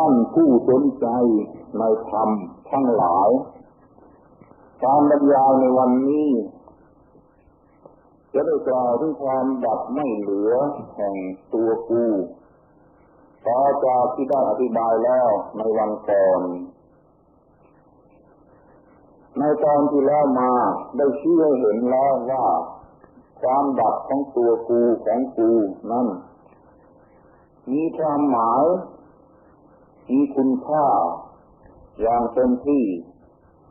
ท่านผู้สนใจในธรรมทั้งหลาย การบรรยายในวันนี้ จะได้กล่าวถึงความดับไม่เหลือแห่งตัวกูต่อจากที่ได้อธิบายแล้วในวันก่อน ในตอนที่แล้วมาได้ชี้ให้เห็นแล้วว่า ความดับของตัวกูของกูนั้นมีความหมาย มีคุณค่า อย่างเต็มที่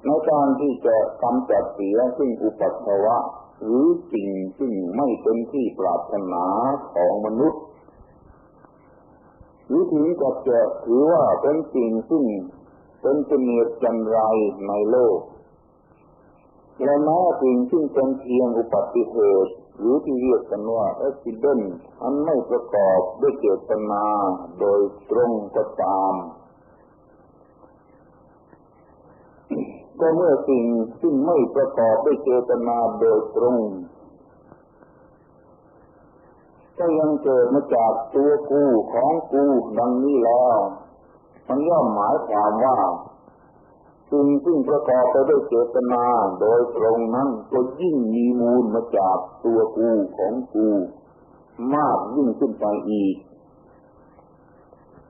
ในการที่จะกำจัดเสียซึ่งอุปัตวะ หรือสิ่งซึ่งไม่เป็นที่ปรารถนาของมนุษย์หรือถึงกับจะถือว่าเป็นสิ่งซึ่งเป็นเสนียดจันไรในโลกและแม้สิ่งซึ่งเป็นเพียงอุปัติเหตุ หรือที่เรียกกันว่า accident อันไม่ประกอบด้วยเจตนาโดยตรงก็ตามก็เมื่อสิ่งซึ่งไม่ประกอบด้วยเจตนาโดยตรงก็ยังเกิดมาจากตัวกูของกูดังนี้แล้ว มันย่อมหมายความว่า สิ่งซึ่งประกอบไปด้วยเจตนาโดยตรงนั้นก็ยิ่งมีมูลมาจากตัวกูของกูมากยิ่งขึ้นไปอีก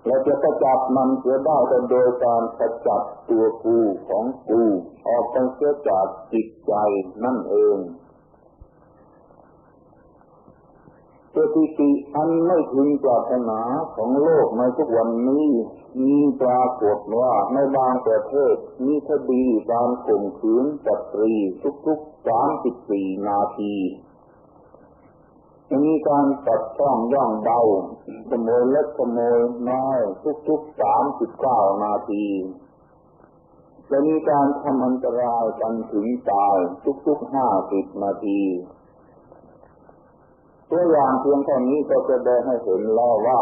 เราจะกระจัดมันเสียได้โดยการกระจัดตัวกูของกูออกไปเสียจากจิตใจนั่นเอง สถิติอันไม่พึงปรารถนาของโลกในทุกวันนี้มีปรากฏว่าในบางประเทศมีคดีการข่มขืนสตรีทุกๆสามสิบสี่นาทีมีการตัดช่องย่องเบาขโมยเล็กขโมยน้อยทุกๆสามสิบเก้านาทีจะมีการทำอันตรายกันถึงตายทุกๆห้าสิบนาที ตัวอย่างเพียงแค่นี้ก็จะได้ให้เห็นแล้วว่า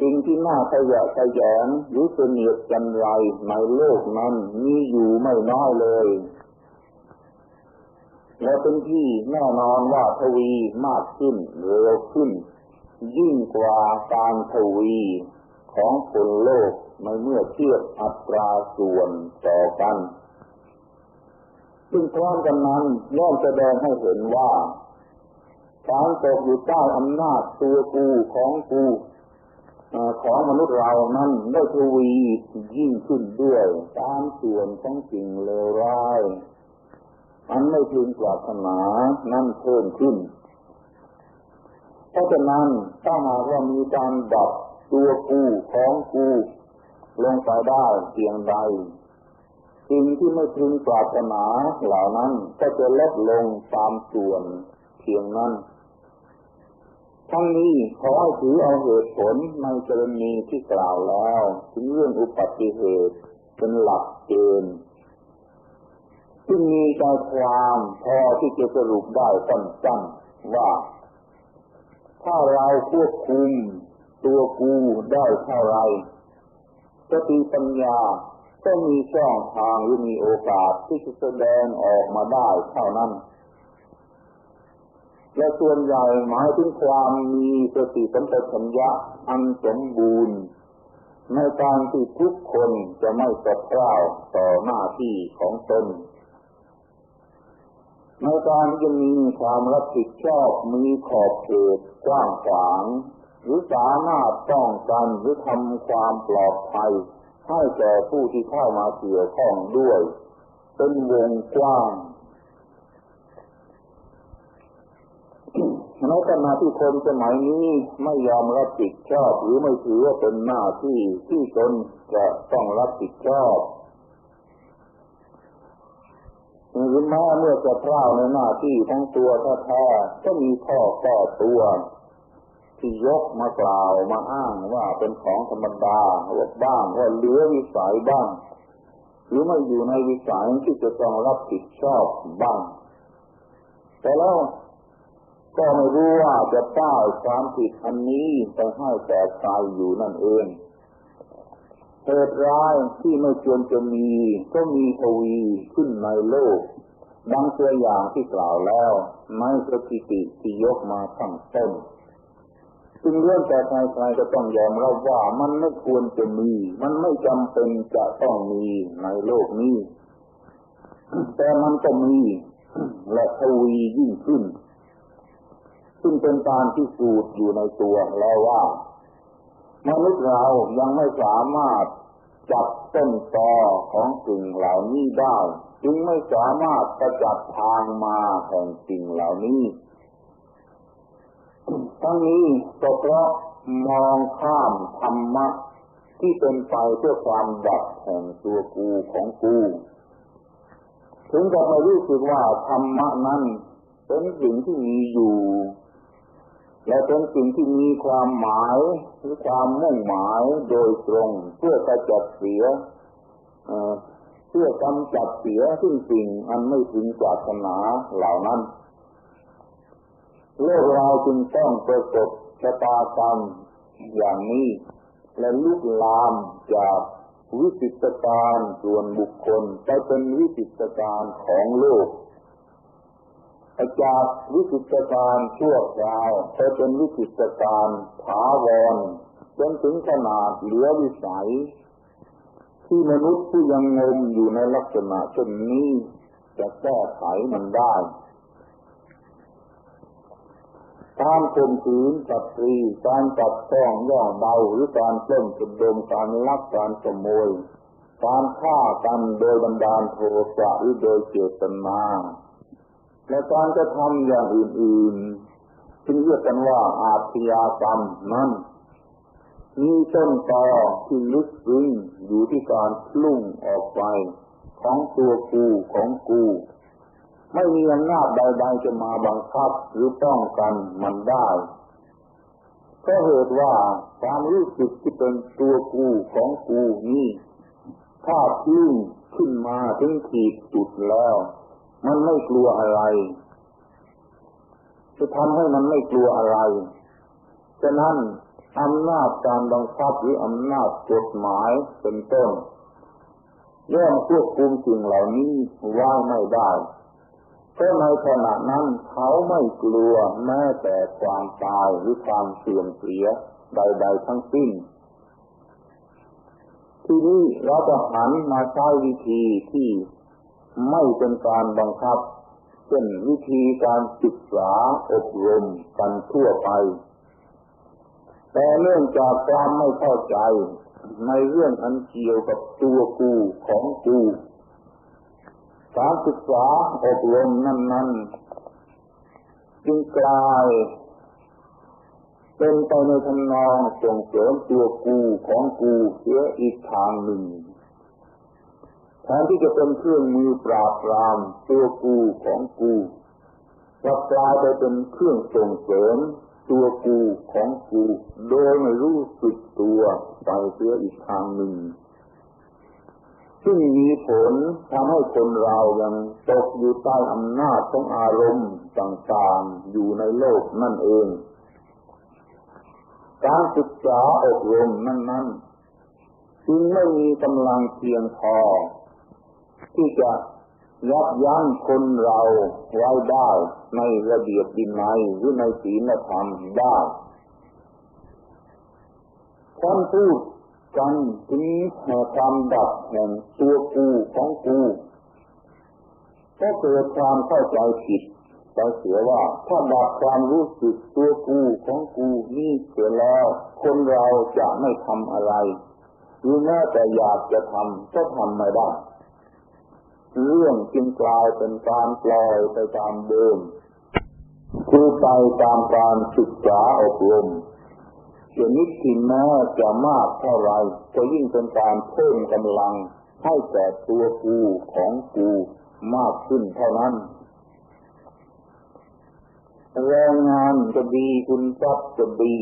สิ่งที่น่าขยะขยงหรือเสนียดจันไรในโลกนั้นมีอยู่ไม่น้อยเลย และเป็นที่แน่นอนว่าทวีมากขึ้นเร็วขึ้น ยิ่งกว่าการทวีของคนโลกในเมื่อเทียบอัตราส่วนต่อกันซึ่งพร้อมกันนั้นย่อมแสดงให้เห็นว่า การตกอยู่ใต้อำนาจตัวกูของกูของมนุษย์เรานั้นได้ทวียิ่งขึ้นด้วยตามส่วนของสิ่งเลวร้ายอันไม่พึงปรารถนานั่นเพิ่มขึ้น เพราะฉะนั้นถ้าหากว่ามีการดับตัวกูของกูลงไปได้เพียงใด สิ่งที่ไม่พึงปรารถนาเหล่านั้นก็จะลดลงตามส่วนเพียงนั้น ทั้งนี้ขอให้ถือเอาเหตุผลในกรณีที่กล่าวแล้ว ถึงเรื่องอุปัติเหตุเป็นหลักเกณฑ์ซึ่งมีใจความพอที่จะสรุปได้สั้นๆว่า ถ้าเราควบคุมตัวกูได้เท่าไรสติปัญญาก็มีช่องทางหรือมีโอกาสที่จะแสดงออกมาได้เท่านั้น และส่วนใหญ่หมายถึงความมีสติสัมปชัญญะอันสมบูรณ์ ในการที่ทุกคนจะไม่สะเพร่าต่อหน้าที่ของตนในการที่จะมีความรับผิดชอบมีขอบเขตกว้างขวาง หรือสามารถป้องกันหรือทำความปลอดภัยให้แก่ผู้ที่เข้ามาเกี่ยวข้องด้วย เป็นวงกว้าง ในขณะที่คนสมัยนี้ไม่ยอมรับผิดชอบ หรือไม่ถือว่าเป็นหน้าที่ที่ตนจะต้องรับผิดชอบหรือแม้เมื่อจะพลาดในหน้าที่ทั้งตัวแท้ๆก็มีข้อแก้ตัว ที่ยกมากล่าวมาอ้างว่าเป็นของธรรมดาว่าบ้างว่าเหลือวิสัยบ้าง หรือไม่อยู่ในวิสัยที่จะต้องรับผิดชอบบ้าง แต่แล้ว ก็ไม่รู้ว่าจะต้ายความผิดอันนี้ไปให้แก่ใครอยู่นั่นเองเหตุร้ายที่ไม่ควรจะมี ก็มีทวีขึ้นในโลก ดังตัวอย่างที่กล่าวแล้วในสถิติที่ยกมาข้งต้นจึงเรื่องแต่ใครๆก็ต้องยอมรับว่ามันไม่ควรจะมี มันไม่จำเป็นจะต้องมีในโลกนี้ แต่มันก็มี และทวียิ่งขึ้น ซึ่งเป็นการพิสูจน์อยู่ในตัวแล้วว่ามนุษย์เรายังไม่สามารถจับต้นตอของสิ่งเหล่านี้ได้ จึงไม่สามารถประจับทางมาแห่งสิ่งเหล่านี้ทั้งนี้ก็เพราะมองข้ามธรรมะที่เป็นไปเพื่อความดับแห่งตัวกูของกูถึงกับไม่รู้สึกว่าธรรมะนั้นเป็นสิ่งที่มีอยู่ และเป็นสิ่งที่มีความหมายหรือความมุ่งหมายโดยตรง เพื่อกระจัดเสียเพื่อกำจัดเสียซึ่งสิ่งอันไม่ถึงปรารถนาเหล่านั้นโลกเราจึงต้องประสบชะตากรรมอย่างนี้ และลุกลามจากวิสิตการส่วนบุคคลไปเป็นวิสิตการของโลก จากวิสิตการชั่วคราวไปเป็นวิสิตการถาวรจนถึงขนาดเหลือวิสัย ที่มนุษย์ที่ยังงมอยู่ในลักษณะเช่นนี้จะแก้ไขมันได้การข่มขืนสตรีการตัดต้องย่อเบาหรือการเล่นสุดดมการลักการขโมยการฆ่ากันโดยบันดาลโทสะหรือโดยเจตนา และการจะทำอย่างอื่นๆที่เรียกกันว่าอาชญากรรมนั้นมีต้นตอที่ลึกซึ้งอยู่ที่การลุ่งออกไป ของตัวกูของกู ไม่มีอำนาจใดๆจะมาบังคับหรือป้องกันมันได้ก็เหตุว่าความรู้สึกที่เป็นตัวกูของกูนี่ ถ้าพึ่งขึ้นมาถึงขีดจุดแล้ว มันไม่กลัวอะไร จะทำให้มันไม่กลัวอะไร ฉะนั้นอำนาจการบังคับหรืออำนาจกฎหมายเป็นต้นย่อมควบคุมสิ่งเหล่านี้ไว้ไม่ได้เพราะในขณะนั้นเขาไม่กลัวแม้แต่ความตายหรือความเสื่อมเสียใด ๆ ทั้งสิ้น ทีนี้เราจะหันมาใช้วิธีที่ ไม่เป็นการบังคับ เช่นวิธีการศึกษาอบรมกันทั่วไป แต่เนื่องจากความไม่เข้าใจในเรื่องอันเกี่ยวกับตัวกูของกูการศึกษาอบรมนั้น ๆ จึงกลายเป็นไปในทำนองส่งเสริมตัวกูของกูเสียอีกทางหนึ่ง แทนที่จะเป็นเครื่องมือปราบปรามตัวกูของกูกลับกลายไปเป็นเครื่องส่งเสริมตัวกูของกู โดยไม่รู้สึกตัวไปเสียอีกทางหนึ่ง ซึ่งมีผลทำให้คนเรายังตกอยู่ใต้อำนาจของอารมณ์ต่างๆอยู่ในโลกนั่นเอง การศึกษาอบรมนั้นๆจึงไม่มีกำลังเพียงพอ ที่จะยับยั้งคนเราไว้ได้ในระเบียบดินในหรือในศีลธรรมได้ท่านพูดกันถึงแห่งความดับแห่งตัวกูของกูก็เกิดความเข้าใจผิดไปเสียว่า ถ้าดับความรู้สึกตัวกูของกูนี่เสียแล้ว คนเราจะไม่ทำอะไรหรือแม้แต่อยากจะทำก็ทำไม่ได้ เรื่องจึงกลายเป็นการปล่อยไปตามเดิมคือไปตามการศึกษาอบรมชนิดที่แม้จะมากเท่าไรก็ยิ่งเป็นการเพิ่มกำลังให้แก่ตัวกูของกูมากขึ้นเท่านั้นแรงงานจะดีคุณทรัพย์จะดี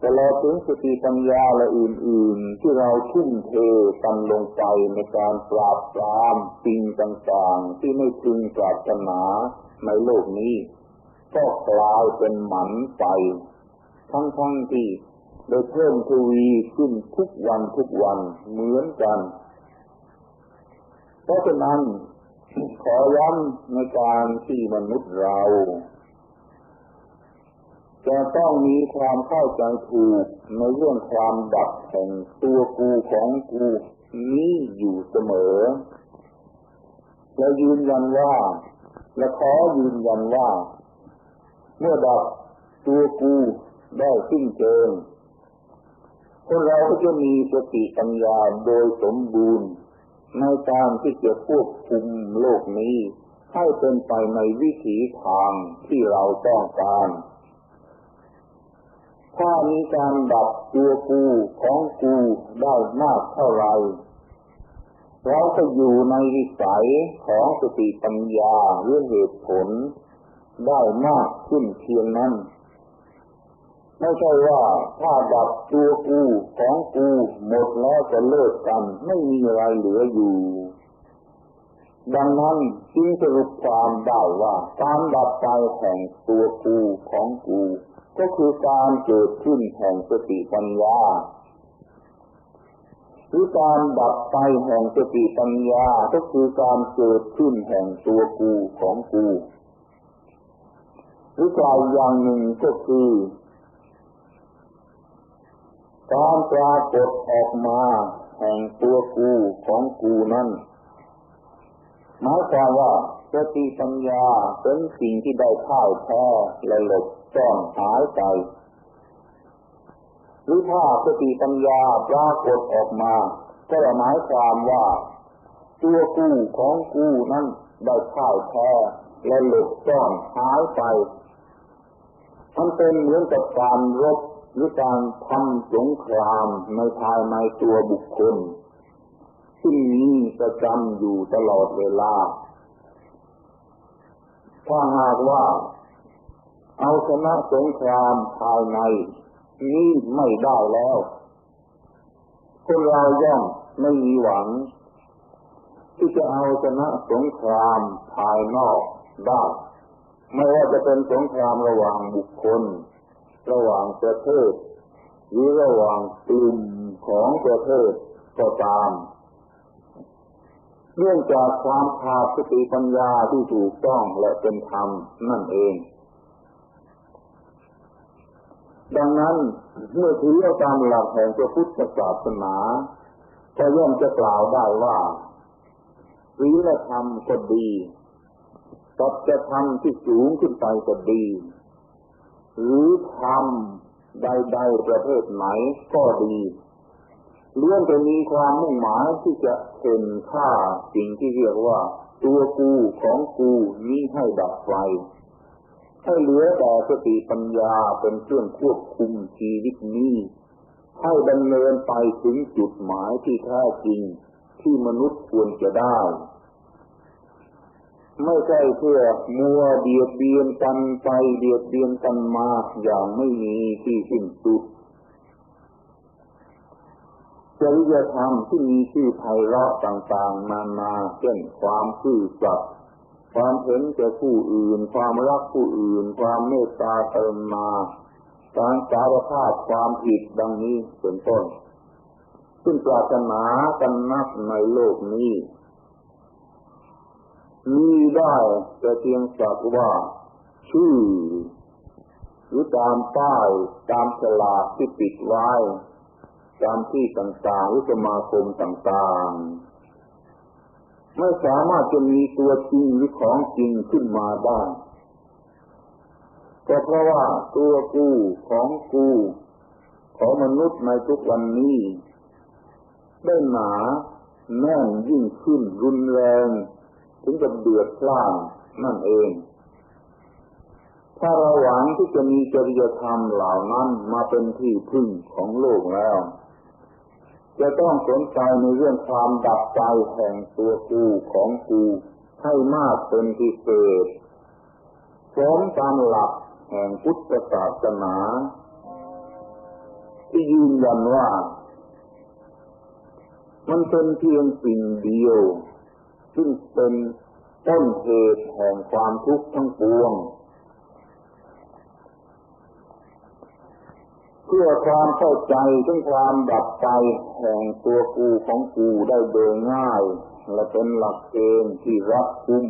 ต่เราถึงสติปัญญาและอื่น ๆ ที่เราทุ่มเทกันลงไปในการปราบปรามสิ่งต่างๆ ที่ไม่พึงปรารถนาในโลกนี้ ก็กลายเป็นหมันไป ทั้งทั้งที่ได้เพิ่มทวีขึ้นทุกวันทุกวันเหมือนกัน เพราะฉะนั้นขอย้ำในการที่มนุษย์เรา จะต้องมีความเข้าใจถูกในเรื่องความดับแห่งตัวกูของกูนี้อยู่เสมอ และยืนยันว่า และขอยืนยันว่า เมื่อดับตัวกูได้สิ้นเชิงคนเราก็จะมีสติปัญญาโดยสมบูรณ์ ในการที่จะควบคุมโลกนี้ ให้เป็นไปในวิถีทางที่เราต้องการ ถ้ามีการดับตัวกูของกูได้มากเท่าไรเราก็อยู่ในวิสัยของสติปัญญาเรื่องเหตุผลได้มากขึ้นเพียงนั้น ไม่ใช่ว่าถ้าดับตัวกูของกูหมดแล้วจะเลิกกัน ไม่มีอะไรเหลืออยู่ ดังนั้นจึงสรุปความได้ว่าการดับไปแห่งตัวกูของกู ก็คือการเกิดขึ้นแห่งสติปัญญาหรือการดับไปแห่งสติปัญญาก็คือการเกิดขึ้นแห่งตัวกูของกูหรือกล่าวอย่างหนึ่งก็คือการปรากฏออกมาแห่งตัวกูของกูนั้นหมายความว่าสติปัญญาเป็นสิ่งที่ได้ข่ายแท้และหลบ ซ่อนหายไปหรือถ้าสติปัญญาปรากฏออกมา ก็หมายความว่า ตัวกู้ของกู้นั้นได้ข่ายแท้และหลบซ่อนหายไปมันเป็นเหมือนกับการรบหรือการทำสงครามในภายในตัวบุคคลซึ่งมีประจำอยู่ตลอดเวลาถ้าหากว่า เอาชนะสงครามภายในนี้ไม่ได้แล้วคนเราย่อมไม่มีหวัง ที่จะเอาชนะสงครามภายนอกได้ไม่ว่าจะเป็นสงครามระหว่างบุคคล ระหว่างประเทศ หรือระหว่างกลุ่มของประเทศก็ตามเนื่องจากความขาดสติปัญญาที่ถูกต้องและเป็นธรรมนั่นเอง ดังนั้นเมื่อถือเอาตามหลักแห่งพระพุทธศาสนาก็ย่อมจะกล่าวได้ว่าศีลธรรมก็ดีสัจธรรมที่สูงขึ้นไปก็ดี หรือทำใดๆประเภทไหนก็ดีเลื่อนจะมีความมุ่งหมายที่จะเห็นค่าสิ่งที่เรียกว่า ตัวกูของกูนี้ให้ดับไฟ ให้เหลือแต่สติปัญญาเป็นเครื่องควบคุมชีวิตนี้ ให้ดำเนินไปถึงจุดหมายที่แท้จริงที่มนุษย์ควรจะได้ ไม่ใช่เพื่อมัวเบียดเบียนกันไปเบียดเบียนกันมาอย่างไม่มีที่สิ้นสุดจริยธรรมที่มีชื่อไพเราะต่างๆนานาเช่นความซื่อสัตย์ ความเห็นแก่ผู้อื่น ความรักผู้อื่น ความเมตตาเติมมาการสารภาพความผิดดังนี้เป็นต้น ซึ่งปรารถนากันนักในโลกนี้มีได้แต่เพียงสักว่า ชื่อ หรือตามป้ายตามฉลากที่ปิดไว้ ตามที่ต่างๆหรือสมาคมต่างๆ ไม่สามารถจะมีตัวจริงหรือของจริงขึ้นมาได้ก็เพราะว่าตัวกูของกูของมนุษย์ในทุกวันนี้ ได้หนาแน่นยิ่งขึ้นรุนแรง ถึงกับเดือดพล่านนั่นเอง ถ้าเราหวังที่จะมีจริยธรรมเหล่านั้นมาเป็นที่พึ่งของโลกแล้ว จะต้องสนใจในเรื่องความดับใจแห่งตัวกูของกูให้มากเป็นพิเศษพร้อมตามหลักแห่งพุทธศาสนา ที่ยืนยันว่า มันเป็นเพียงสิ่งเดียว ซึ่งเป็นต้นเหตุแห่งความทุกข์ทั้งปวง เพื่อความเข้าใจถึงความดับใจแห่งตัวกูของกูได้โดยง่าย และเป็นหลักเกณฑ์ที่รักคุ้ม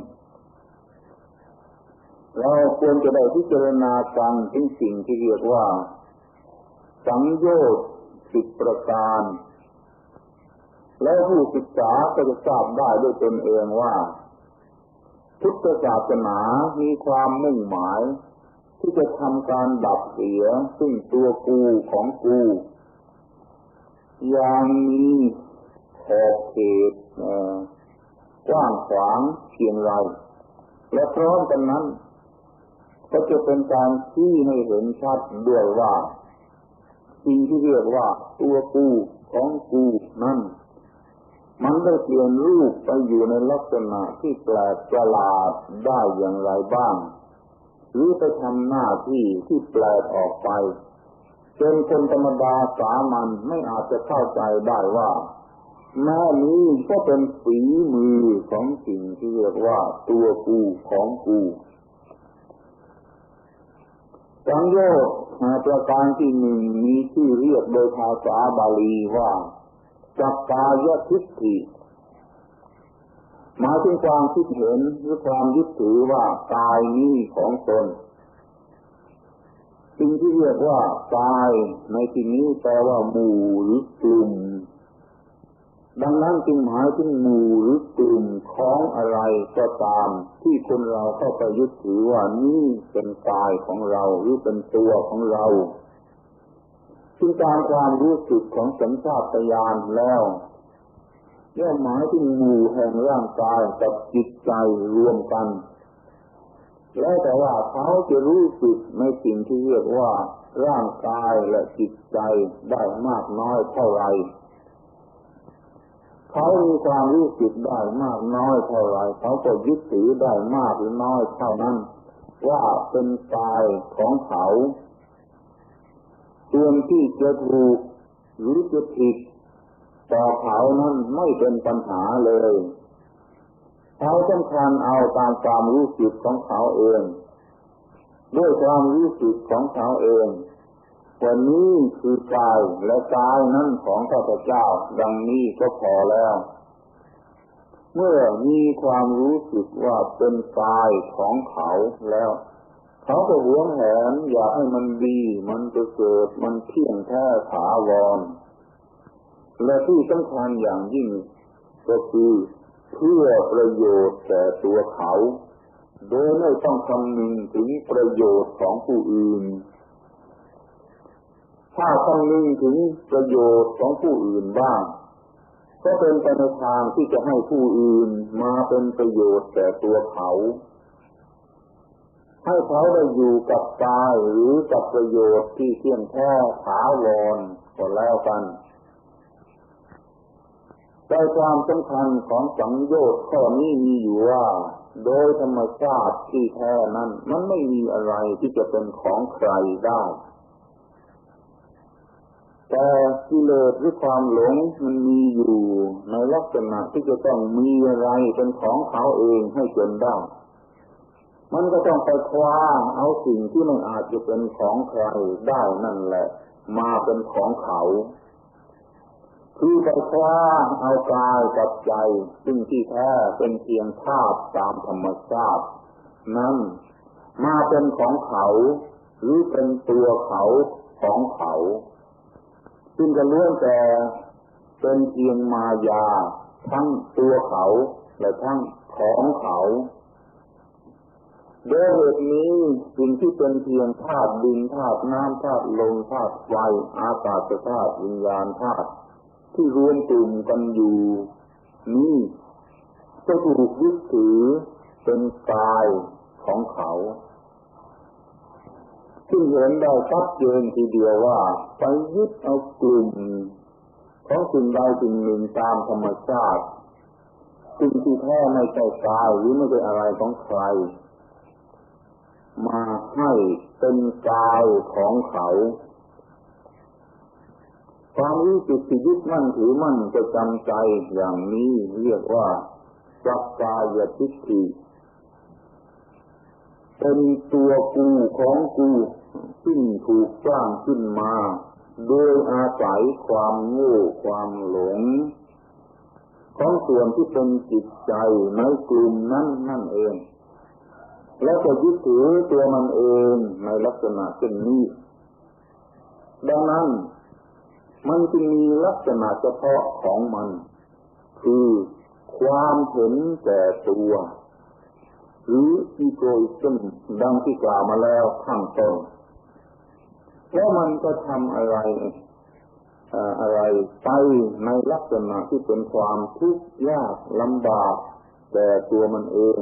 เราควรจะได้พิจารณากันถึงสิ่งที่เรียกว่า สังโยชน์สิบประการ แล้วผู้ศึกษาก็จะทราบได้ด้วยตนเองว่าพุทธศาสนามีความมุ่งหมาย ที่จะทำการดับเสียซึ่งตัวกูของกูอย่างมีขอบเขตกว้างขวางเพียงไรและพร้อมกันนั้น ก็จะเป็นการชี้ให้เห็นชัดด้วยว่าสิ่งที่เรียกว่าตัวกูของกูนั่นมันได้เปลี่ยนรูปไปอยู่ในลักษณะที่แปลกประหลาดได้อย่างไรบ้าง หรือไปทำหน้าที่ที่แปลกออกไปจนคนธรรมดาสามัญไม่อาจจะเข้าใจได้ว่าแม่นี้ก็เป็นฝีมือของสิ่งที่เรียกว่าตัวกูของกูสังโยชน์ประการที่หนึ่งมีชื่เรียกโดยภาษาบาลีว่าจักกายทิฏฐิ หมายถึงความคิดเห็นหรือความยึดถือว่ากายนี้ของตนสิ่งที่เรียกว่ากายในที่นี้แปลว่าหมู่หรือกลุ่ม ดังนั้นจึงหมายถึงหมู่หรือกลุ่มของอะไรก็ตาม ที่คนเราเข้าไปยึดถือว่านี่เป็นกายของเราหรือเป็นตัวของเราซึ่งตามความรู้สึกของสัญชาตญาณแล้ว ย่อมหมายถึงหมู่แห่งร่างกายกับจิตใจรวมกัน แล้วแต่ว่าเขาจะรู้สึกในสิ่งที่เรียกว่าร่างกายและจิตใจได้มากน้อยเท่าไรเขามีความรู้สึกได้มากน้อยเท่าไรเขาก็ยึดถือได้มากหรือน้อยเท่านั้น ว่าเป็นกายของเขาส่วนที่จะถูกหรือจะผิด ต่อเขานั้นไม่เป็นปัญหาเลย เขาสำคัญเอาตามความรู้สึกของเขาเอง ด้วยความรู้สึกของเขาเองวันนี้คือกายและกายนั้นของข้าพเจ้าดังนี้ก็พอแล้ว เมื่อมีความรู้สึกว่าเป็นกายของเขาแล้ว เขาก็หวงแหนอยากให้มันดี มันจะเกิดมันเที่ยงแท้ถาวร และที่สำคัญอย่างยิ่งก็คือเพื่อประโยชน์แก่ตัวเขา โดยไม่ต้องคำนึงถึงประโยชน์ของผู้อื่น ถ้าคำนึงถึงประโยชน์ของผู้อื่นบ้าง ก็เป็นไปในทางที่จะให้ผู้อื่นมาเป็นประโยชน์แก่ตัวเขา ให้เขาได้อยู่กับกายหรือกับประโยชน์ที่เที่ยงแท้ถาวรก็แล้วกัน ใจความสำคัญของสังโยชน์ข้อนี้มีอยู่ว่า โดยธรรมชาติที่แท้นั้น มันไม่มีอะไรที่จะเป็นของใครได้ แต่กิเลสหรือความหลงมันมีอยู่ในลักษณะที่จะต้องมีอะไรเป็นของเขาเองให้จนได้ มันก็ต้องไปคว้าเอาสิ่งที่ไม่อาจจะเป็นของใครได้นั่นแหละ มาเป็นของเขา คือไปคว้าเอากายกับใจ ซึ่งที่แท้เป็นเพียงธาตุตามธรรมชาติ นั้น มาเป็นของเขา หรือเป็นตัวเขาของเขา ซึ่งจะล้วนแต่เป็นเพียงมายา ทั้งตัวเขาและทั้งของเขาโดยเหตุนี้สิ่งที่เป็นเพียงธาตุดินธาตุน้ำธาตุลมธาตุไฟอากาศธาตุวิญญาณธาตุ ที่รวมกลุ่มกันอยู่นี้ก็ถูกยึดถือเป็นกายของเขา ซึ่งเห็นได้ชัดเจนทีเดียวว่า ไปยึดเอากลุ่มของสิ่งใดสิ่งหนึ่งตามธรรมชาติสิ่งที่แท้ไม่ใช่กายหรือไม่ใช่อะไรของใคร มาให้เป็นกายของเขา ความรู้สึกที่ยึดมั่นถือมั่นจะจำใจอย่างนี้เรียกว่าจักกายทิฏฐิเป็นตัวกูของกูซึ่งถูกสร้างขึ้นมา โดยอาศัยความโง่ความหลง ของส่วนที่เป็นจิตใจในกลุ่มนั้นนั่นเอง แล้วก็ยึดถือตัวมันเองในลักษณะเช่นนี้ดังนั้น มันจึงมีลักษณะเฉพาะของมัน คือความเห็นแก่ตัว หรืออีโกอิซึมดังที่กล่าวมาแล้วข้างต้นแล้วมันก็ทำอะไรอะไรไปในลักษณะที่เป็นความทุกข์ยากลำบากแต่ตัวมันเอง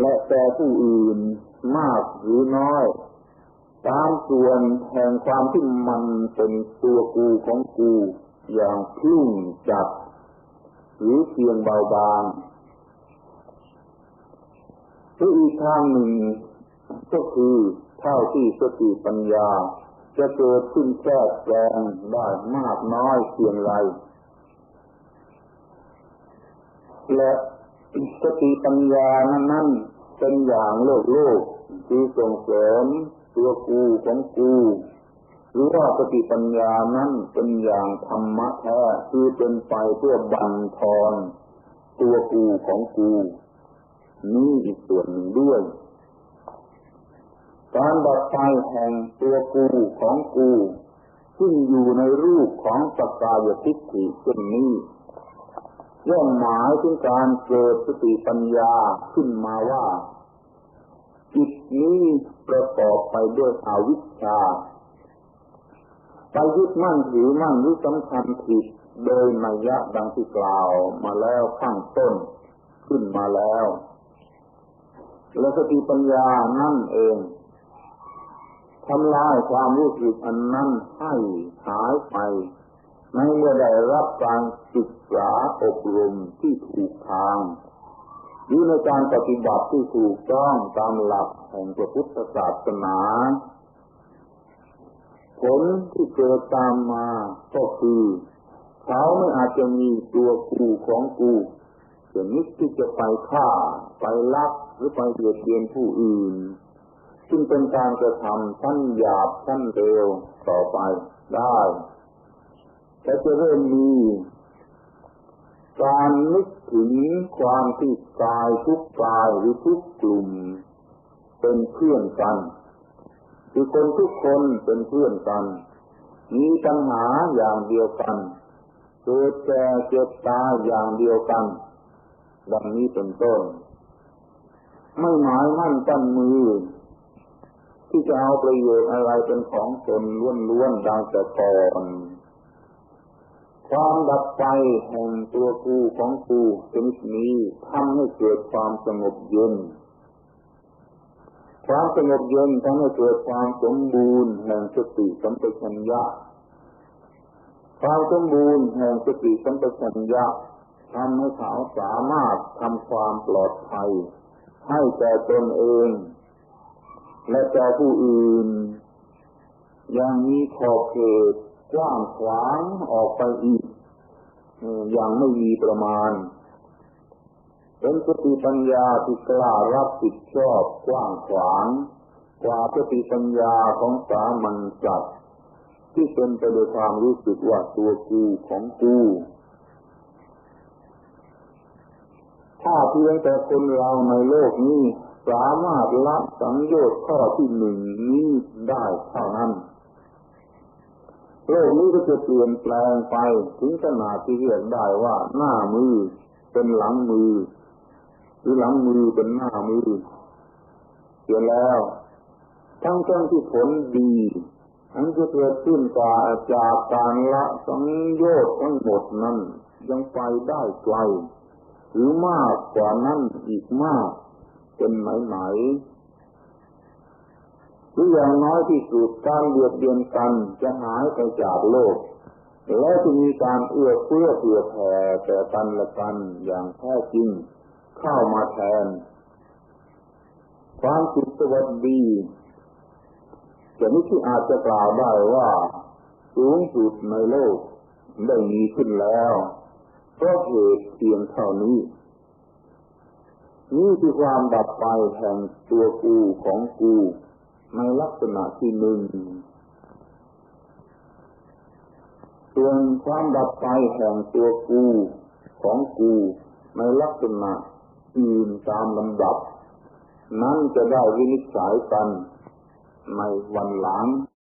และแต่ผู้อื่นมากหรือน้อย ตามส่วนแห่งความที่มันเป็นตัวกูของกู อย่างพึ่งจับ หรือเพียงเบาบางหรืออีกทางหนึ่งก็คือเท่าที่สติปัญญา จะเกิดขึ้นแทรกแซงได้มากน้อยเพียงไรและสติปัญญานั้นเป็นอย่างโลกโลกคือส่งเสริม ตัวกูของกูหรือว่าสติปัญญานั้นเป็นอย่างธรรมะแท้คือเป็นไปเพื่อบังทอนตัวกูของกูนี่อีกส่วนหนึ่งด้วย การดับไฟแห่งตัวกูของกูซึ่งอยู่ในรูปของสกายทิฏฐิเช่นนี้ย่อมหมายถึงการเกิดสติปัญญาขึ้นมาว่า จิตนี้ประกอบไปด้วยอวิชชาไปยึดมั่นถือมั่นหรือสำคัญผิดโดยนัยยะดังที่กล่าวมาแล้วข้างต้นขึ้นมาแล้ว และสติปัญญานั่นเองทำลายความรู้สึกอันนั้นให้หายไปในเมื่อได้รับการศึกษาอบรมที่ถูกทาง หรือในการปฏิบัติที่ถูกต้องตามหลักแห่งพระพุทธศาสนา ผลที่เกิดตามมาก็คือ เขาไม่อาจจะมีตัวกูของกูชนิดที่จะไปฆ่า ไปลักหรือไปเบียดเบียนผู้อื่น ซึ่งเป็นการกระทำชั้นหยาบชั้นเร็วต่อไปได้แต่จะเริ่มมี การนึกถึงความที่กายทุกกายหรือทุกกลุ่ม เป็นเพื่อนกันคือคนทุกคนเป็นเพื่อนกัน มีปัญหาอย่างเดียวกันเกิดแก่เจ็บตายอย่างเดียวกัน ดังนี้เป็นต้น ไม่หมายมั่นตั้นมือ ที่จะเอาประโยชน์อะไรเป็นของตนล้วนๆดังแต่ก่อน ความดับไปแห่งตัวกูของกูชนิดนี้ทำให้เกิดความสงบเย็น ความสงบเย็นทำให้เกิดความสมบูรณ์แห่งสติสัมปชัญญะความสมบูรณ์แห่งสติสัมปชัญญะทำให้เขาสามารถทำความปลอดภัย ให้แก่ตนเอง และแก่ผู้อื่น อยังมีขอบเขต กว้างขวางออกไปอีกอย่างไม่มีประมาณ เป็นสติปัญญาที่กล้ารับผิดชอบกว้างขวาง กว่าสติปัญญาของสามัญสัตที่เป็นไปโดยความรู้สึกว่าตัวกูของกูถ้าเพียงแต่คนเราในโลกนี้สามารถละสังโยชน์ข้อที่หนึ่งนี้ได้เท่านั้น โลกนี้ก็จะเปลี่ยนแปลงไปถึงขนาดที่เรียกได้ว่าหน้ามือเป็นหลังมือ หรือหลังมือเป็นหน้ามือเปลี่ยนแล้ว ทั้งทั้งที่ผลดีอันจะเกิดขึ้นจากจากการละสังโยชน์ทั้งหมดนั้นยังไปได้ไกลหรือมากกว่านั้นอีกมากเป็นไหมไหม หรืออย่างน้อยที่สุดการเบียดเบียนกันจะหายไปจากโลก และจะมีการเอื้อเฟื้อเผื่อแผ่แต่กันและกันอย่างแท้จริงเข้ามาแทน ความสุขสวัสดีจะนี้ที่อาจจะกล่าวได้ว่าสูงสุดในโลกได้มีขึ้นแล้วเพราะเหตุเพียงเท่านี้ นี่คือความดับไปแห่งตัวกูของกู ในลักษณะที่หนึ่งส่วนความดับไปแห่งตัวกูของกูในลักษณะอื่นตามลำดับ นั้นจะได้วินิจฉัยกันในวันหลัง